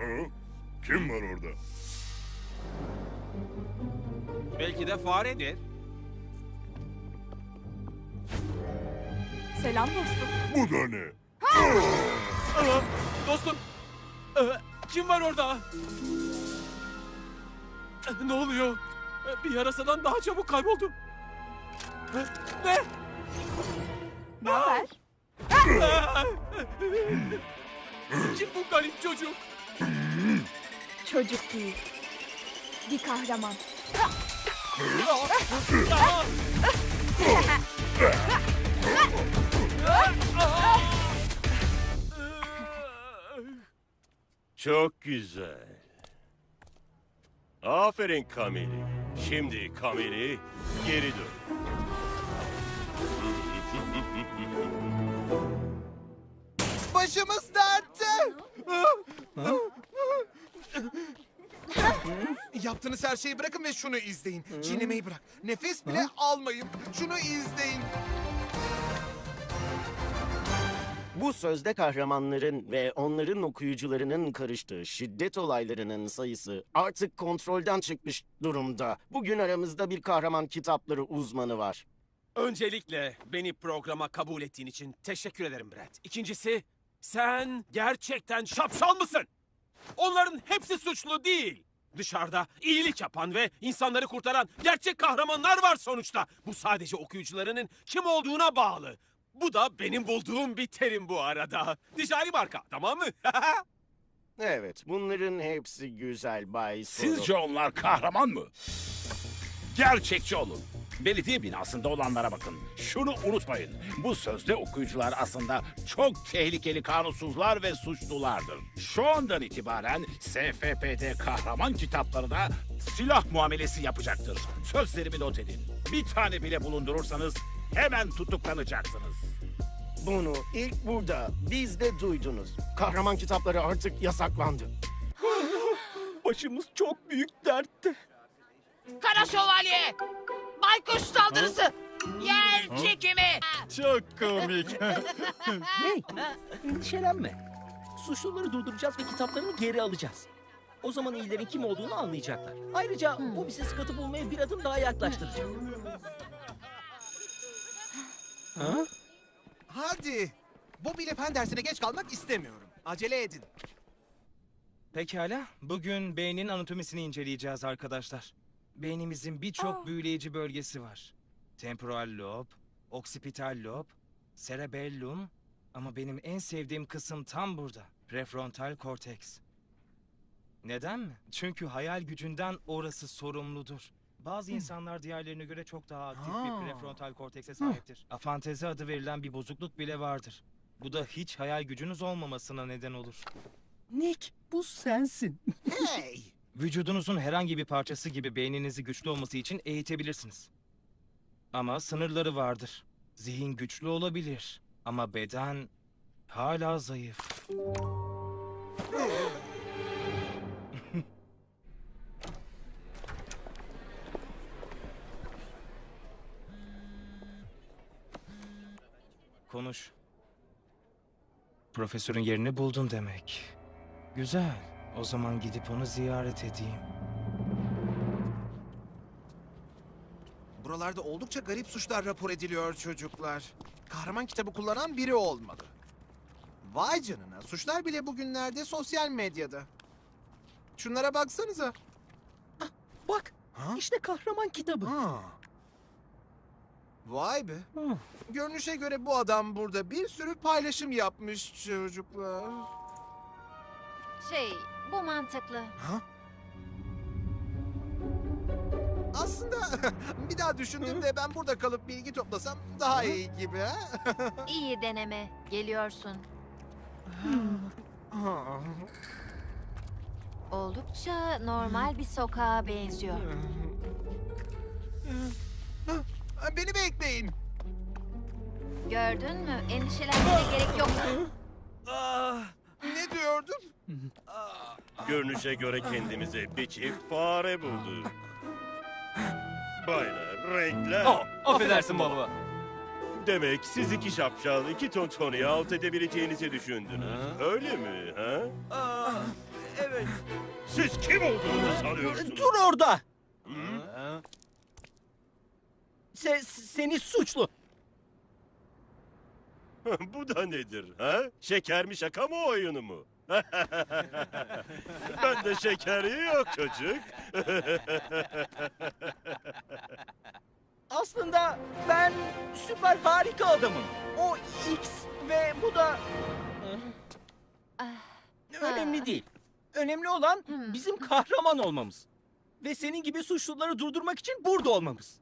Ha? Kim var orada? Belki de faredir. Selam dostum. Bu da ne? Aa, dostum. Ee, kim var orada? Ee, Ne oluyor? Ee, Bir yarasadan daha çabuk kayboldum. Ee, Ne? Ne haber? Kim bu garip çocuk? Çocuk değil. Bir kahraman. Çok güzel. Aferin Kamili. Şimdi Kamili geri dön. Başımız dertte. Yaptığınız her şeyi bırakın ve şunu izleyin. Çiğnemeyi bırak. Nefes bile almayın. Şunu izleyin. Bu sözde kahramanların ve onların okuyucularının karıştığı şiddet olaylarının sayısı artık kontrolden çıkmış durumda. Bugün aramızda bir kahraman kitapları uzmanı var. Öncelikle beni programa kabul ettiğin için teşekkür ederim Brett. İkincisi, sen gerçekten şapşal mısın? Onların hepsi suçlu değil. Dışarıda iyilik yapan ve insanları kurtaran gerçek kahramanlar var sonuçta. Bu sadece okuyucularının kim olduğuna bağlı. Bu da benim bulduğum bir terim bu arada. Ticari marka, tamam mı? Evet, bunların hepsi güzel Bay. Sizce onlar kahraman mı? Gerçekçi olun. Belediye binasında olanlara bakın. Şunu unutmayın. Bu sözde okuyucular aslında çok tehlikeli kanunsuzlar ve suçlulardır. Şu andan itibaren SFP'de kahraman kitaplarına silah muamelesi yapacaktır. Sözlerimi not edin. Bir tane bile bulundurursanız hemen tutuklanacaksınız. Bunu ilk burada bizde duydunuz. Kahraman kitapları artık yasaklandı. Başımız çok büyük dertte. Kara şövalye! Baykuş saldırısı! Yer çekimi! Çok komik. Hey, endişelenme. Suçluları durduracağız ve kitaplarını geri alacağız. O zaman iyilerin kim olduğunu anlayacaklar. Ayrıca bu bizi sıkıntı bulmaya bir adım daha yaklaştıracak. Ha? Hadi. Bobby ile fen dersine geç kalmak istemiyorum. Acele edin. Pekala, bugün beynin anatomisini inceleyeceğiz arkadaşlar. Beynimizin birçok büyüleyici bölgesi var. Temporal lob, oksipital lob, cerebellum ama benim en sevdiğim kısım tam burada. Prefrontal korteks. Neden mi? Çünkü hayal gücünden orası sorumludur. Bazı insanlar diğerlerine göre çok daha aktif bir prefrontal kortekse sahiptir. Afantezi adı verilen bir bozukluk bile vardır. Bu da hiç hayal gücünüz olmamasına neden olur. Nick, bu sensin. Hey. Vücudunuzun herhangi bir parçası gibi beyninizi güçlü olması için eğitebilirsiniz. Ama sınırları vardır. Zihin güçlü olabilir ama beden hala zayıf. Konuş. Profesörün yerini buldun demek. Güzel. O zaman gidip onu ziyaret edeyim. Buralarda oldukça garip suçlar rapor ediliyor çocuklar. Kahraman kitabı kullanan biri olmalı. Vay canına. Suçlar bile bugünlerde sosyal medyada. Şunlara baksanıza. Bak, Ha? işte kahraman kitabı. Ha. Vay be. Hı. Görünüşe göre bu adam burada bir sürü paylaşım yapmış çocuklar. Şey, bu mantıklı. Ha? Aslında bir daha düşündüğümde ben burada kalıp bilgi toplasam daha iyi gibi ha? İyi deneme. Geliyorsun. Oldukça normal bir sokağa benziyor. Beni bekleyin. Gördün mü? Endişelenmene gerek yok. Ne diyordun? Görünüşe göre kendimize bir çift fare bulduk. Baylar, renkler. Oh, affedersin baba. Demek siz iki şapşal iki ton Tony'yi alt edebileceğinizi düşündünüz. Öyle mi? Ha? Evet. Siz kim olduğunuzu sanıyorsunuz? Dur orada. Se, seni suçlu. Bu da nedir ha? Şeker mi şaka mı oyunu mu? ben de şekeri yok çocuk. Aslında ben süper harika adamım. O X ve bu da... Ah, Önemli değil. Önemli olan Hmm. bizim kahraman olmamız. Ve senin gibi suçluları durdurmak için burada olmamız.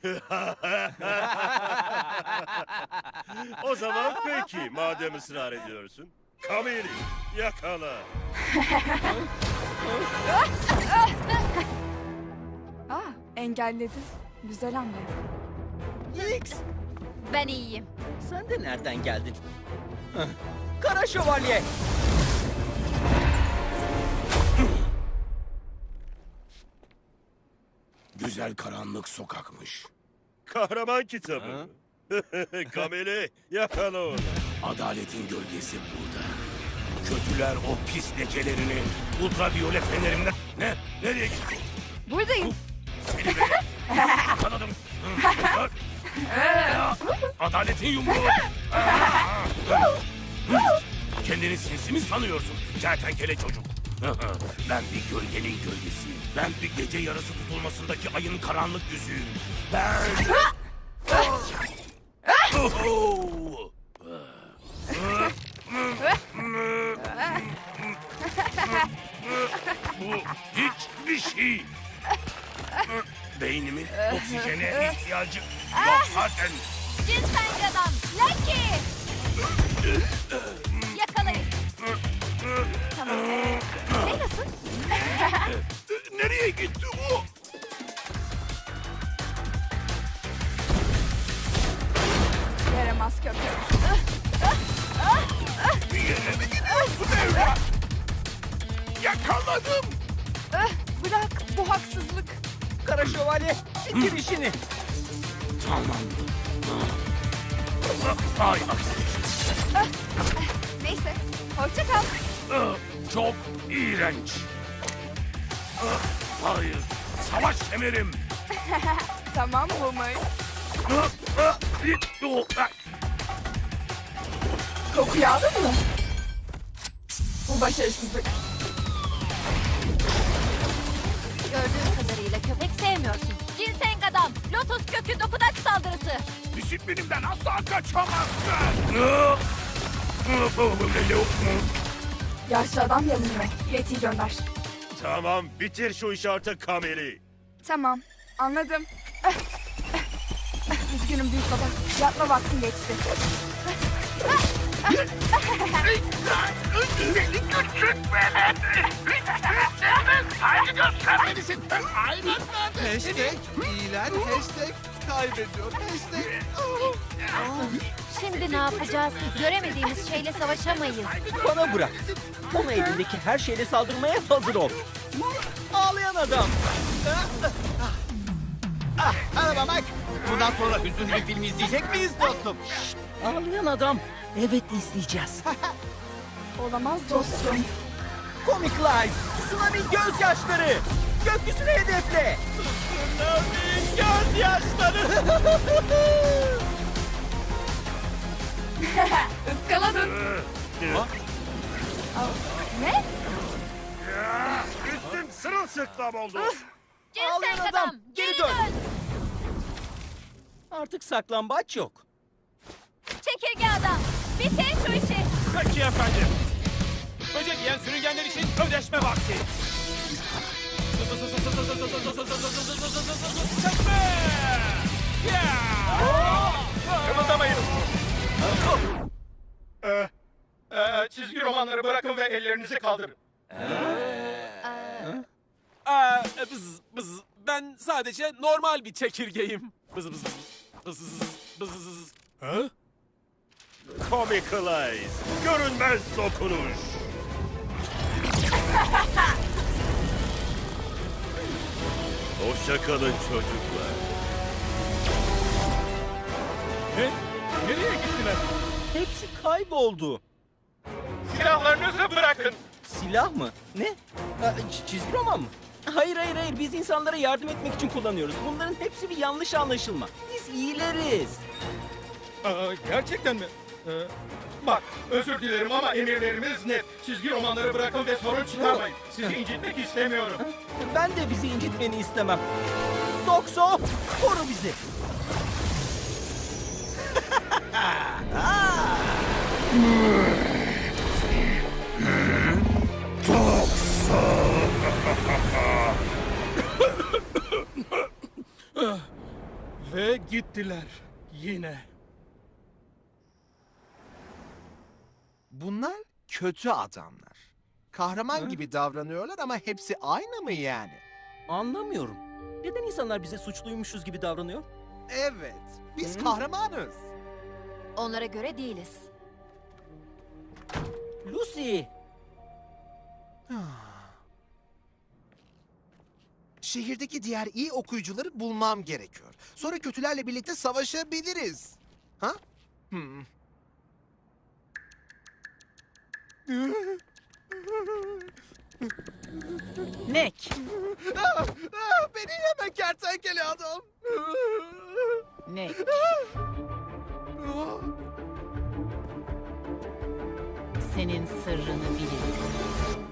o zaman peki madem ısrar ediyorsun. Kamili yakala. Aa, engelledi. Güzel hamle. X, ben iyiyim. sen de nereden geldin? Hah, Kara Şövalye. Güzel karanlık sokakmış. Kahraman kitabı. Kamili yakala onu. Adaletin gölgesi burada. Kötüler o pis lekelerini ultraviyole fenerimle... Ne? Nereye gitti? Buradayım. Seni be. Yakaladım. Adaletin yumruğu. Kendini sinsi mi sanıyorsun kertenkele çocuk? Ben bir gölgenin gölgesiyim. Ben bir gece yarısı tutulmasındaki ayın karanlık yüzüyüm. Ben... Bu hiçbir şey. Beynimin oksijene ihtiyacı yok zaten. Ginseng adam. Lucky. Yakalayın. Tamam. Ee? Nereye gitti o? Yaramaz köpek. Bir yere mi gidiyorsun evlat? Yakaladım. Ah, bırak bu haksızlık. Kara Şövalye, bitir işini. Tamam. Vay aksi. Neyse. Hoşça kal. Çok iğrenç. Hayır. Savaş kemerim. Tamam Boomer. Kokuyu aldın mı? Bu başarısızlık. Gördüğüm kadarıyla köpek sevmiyorsun. Ginseng adam. Lotus kökü dokudak saldırısı. Disiplinimden asla kaçamazsın. Yaşlı adam yanıyor. Yeti'yi gönder. Tamam bitir şu işi artık Kamili. Tamam. Anladım. Ah, ah, ah, Üzgünüm büyük baba. Yatma vaktim geçti. Hashtag iyiler, hashtag kaybediyor, hashtag... Şimdi ne yapacağız? Göremediğimiz şeyle savaşamayız. Bana bırak. Ona elindeki her şeyle saldırmaya hazır ol. Ağlayan adam. Merhaba Mike. Bundan sonra hüzünlü bir film izleyecek miyiz dostum? Ağlayan adam. Evet izleyeceğiz. Olamaz dostum. Comic Life. Tsunami gözyaşları. Gökyüzünü hedefle. Tsunami gözyaşları. Iskaladın. Ne? Üstüm sırılsıklam oldu. Ginseng Ağlayan adam. adam, geri dön. Artık saklambaç yok. Çekirge adam. Bitir şu işi. Peki efendim. Böcek yiyen sürüngenler için ödeşme vakti. Tekme! Ya! Romanları bırakın ve ellerinizi kaldırın. Aa, bız, bız. Ben sadece normal bir çekirgeyim. Bız bız bız. Bız bız bız bız bız. Ha? Comicalize. Görünmez dokunuş. Hoşça kalın çocuklar. Ne? Nereye gittiler? Hepsi kayboldu. Silahlarınızı bırakın. Silah mı? Ne? Ha, ç- çizgi roman mı? Hayır hayır hayır biz insanlara yardım etmek için kullanıyoruz. Bunların hepsi bir yanlış anlaşılma. Biz iyileriz. Aa, gerçekten mi? Ee, bak, özür dilerim ama emirlerimiz net. Çizgi romanları bırakın ve sorun çıkarmayın. Sizi incitmek istemiyorum. Ben de bizi incitmeni istemem. Dokso koru bizi. gittiler. Yine. Bunlar kötü adamlar. Kahraman gibi davranıyorlar ama hepsi aynı mı yani? Anlamıyorum. Neden insanlar bize suçluymuşuz gibi davranıyor? Evet, biz kahramanız. Onlara göre değiliz. Lucy. Şehirdeki diğer iyi okuyucuları bulmam gerekiyor. Sonra kötülerle birlikte savaşabiliriz. Ha? Hmm. Nick, Ah, ah, Beni yeme kertenkele adam. Nick. Senin sırrını biliyorum.